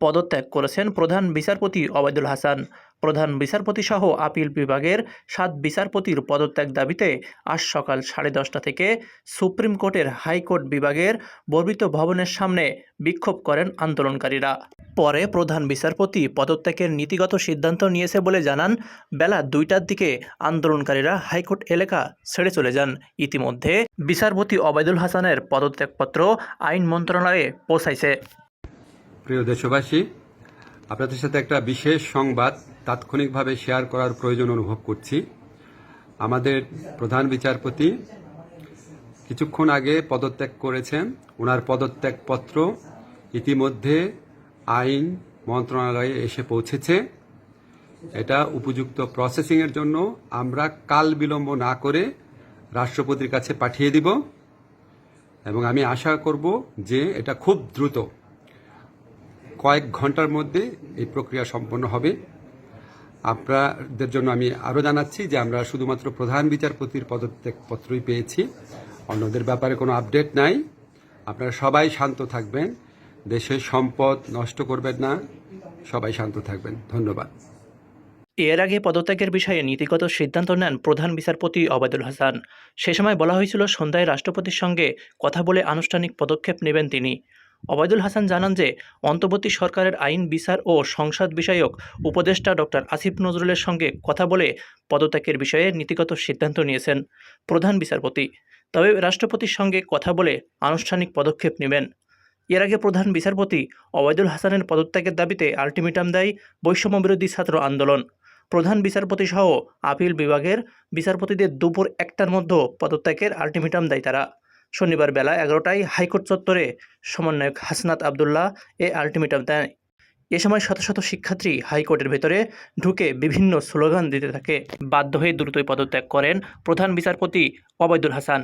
পদত্যাগ করেছেন প্রধান বিচারপতি অবায়দুল হাসান। প্রধান বিচারপতি সহ আপিল বিভাগের সাত বিচারপতির পদত্যাগ দাবিতে আজ সকাল সাড়ে দশটা থেকে সুপ্রিম কোর্টের হাইকোর্ট বিভাগের বর্বিত ভবনের সামনে বিক্ষোভ করেন আন্দোলনকারীরা। পরে প্রধান বিচারপতি পদত্যাগের নীতিগত সিদ্ধান্ত নিয়েছে বলে জানান, বেলা দুইটার দিকে আন্দোলনকারীরা হাইকোর্ট এলাকা ছেড়ে চলে যান। ইতিমধ্যে বিচারপতি অবায়দুল হাসানের পদত্যাগপত্র আইন মন্ত্রণালয়ে পৌঁছাইছে। প্রিয় দেশবাসী, আপনাদের সাথে একটা বিশেষ সংবাদ তাৎক্ষণিকভাবে শেয়ার করার প্রয়োজন অনুভব করছি। আমাদের প্রধান বিচারপতি কিছুক্ষণ আগে পদত্যাগ করেছেন। ওনার পদত্যাগপত্র ইতিমধ্যে আইন মন্ত্রণালয়ে এসে পৌঁছেছে। এটা উপযুক্ত প্রসেসিংয়ের জন্য আমরা কাল বিলম্ব না করে রাষ্ট্রপতির কাছে পাঠিয়ে দিব। এবং আমি আশা করব যে এটা খুব দ্রুত কয়েক ঘণ্টার মধ্যে এই প্রক্রিয়া সম্পন্ন হবে। আপনাদের জন্য আমি আরও জানাচ্ছি যে আমরা শুধুমাত্র প্রধান বিচারপতির পদত্যাগপত্রই পেয়েছি। অন্যদের ব্যাপারে কোনো আপডেট নাই। আপনারা সবাই শান্ত থাকবেন। দেশের সম্পদ নষ্ট করবেন না। সবাই শান্ত থাকবেন। ধন্যবাদ। এর আগে পদত্যাগের বিষয়ে নীতিগত সিদ্ধান্ত নেন প্রধান বিচারপতি অবায়দুল হাসান। সে সময় বলা হয়েছিল সন্ধ্যায় রাষ্ট্রপতির সঙ্গে কথা বলে আনুষ্ঠানিক পদক্ষেপ নেবেন তিনি। অবায়দুল হাসান জানান যে, অন্তর্বর্তী সরকারের আইন, বিচার ও সংসদ বিষয়ক উপদেষ্টা ডক্টর আসিফ নজরুলের সঙ্গে কথা বলে পদত্যাগের বিষয়ে নীতিগত সিদ্ধান্ত নিয়েছেন প্রধান বিচারপতি। তবে রাষ্ট্রপতির সঙ্গে কথা বলে আনুষ্ঠানিক পদক্ষেপ নেবেন। এর আগে প্রধান বিচারপতি অবায়দুল হাসানের পদত্যাগের দাবিতে আলটিমেটাম দেয় বৈষম্য বিরোধী ছাত্র আন্দোলন। প্রধান বিচারপতি সহ আপিল বিভাগের বিচারপতিদের দুপুর একটার মধ্যে পদত্যাগের আলটিমেটাম দেয় তারা। শনিবার বেলা এগারোটায় হাইকোর্ট চত্বরে সমন্বয়ক হাসনাত আবদুল্লাহ এ আলটিমেটাম দেয় এ সময় শত শত শিক্ষার্থী হাইকোর্টের ভেতরে ঢুকে বিভিন্ন স্লোগান দিতে থাকে। বাধ্য হয়ে দ্রুতই পদত্যাগ করেন প্রধান বিচারপতি অবৈদুল হাসান।